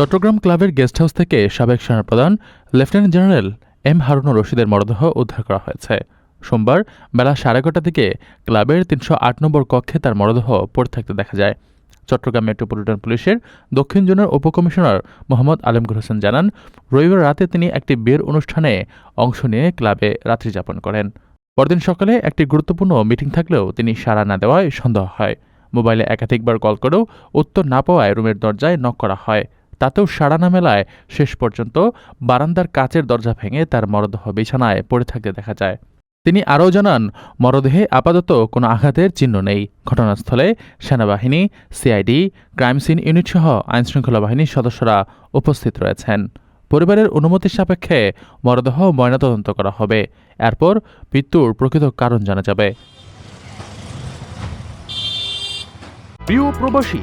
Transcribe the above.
চট্টগ্রাম ক্লাবের guest house থেকে সাবেক সেনাপ্রধান লেফটেন্যান্ট জেনারেল এম হারুনুর রশিদের মরদেহ উদ্ধার করা হয়েছে। সোমবার বেলা সাড়ে এগারোটা থেকে ক্লাবের তিনশো আট নম্বর কক্ষে তার মরদেহ পড়ে থাকতে দেখা যায়। চট্টগ্রাম মেট্রোপলিটন পুলিশের দক্ষিণ জোনের উপকমিশনার মোহাম্মদ আলমগুর হোসেন জানান, রবিবার রাতে তিনি একটি বিয়ের অনুষ্ঠানে অংশ নিয়ে ক্লাবে রাত্রি যাপন করেন। পরদিন সকালে একটি গুরুত্বপূর্ণ মিটিং থাকলেও তিনি সাড়া না দেওয়ায় সন্দেহ হয়। মোবাইলে একাধিকবার কল করেও উত্তর না পাওয়ায় রুমের দরজায় নক করা হয়। তাতেও সাড়া না মেলায় শেষ পর্যন্ত বারান্দার কাচের দরজা ভেঙে তার মরদেহ বিছানায় পড়ে থাকতে দেখা যায়। তিনি আরও জানান, মরদেহে আপাতত কোনো আঘাতের চিহ্ন নেই। ঘটনাস্থলে সেনাবাহিনী, সিআইডি, ক্রাইম সিন ইউনিট সহ আইনশৃঙ্খলা বাহিনীর সদস্যরা উপস্থিত রয়েছেন। পরিবারের অনুমতি সাপেক্ষে মরদেহ ময়নাতদন্ত করা হবে। এরপর মৃত্যুর প্রকৃত কারণ জানা যাবে। প্রিয় প্রবাসী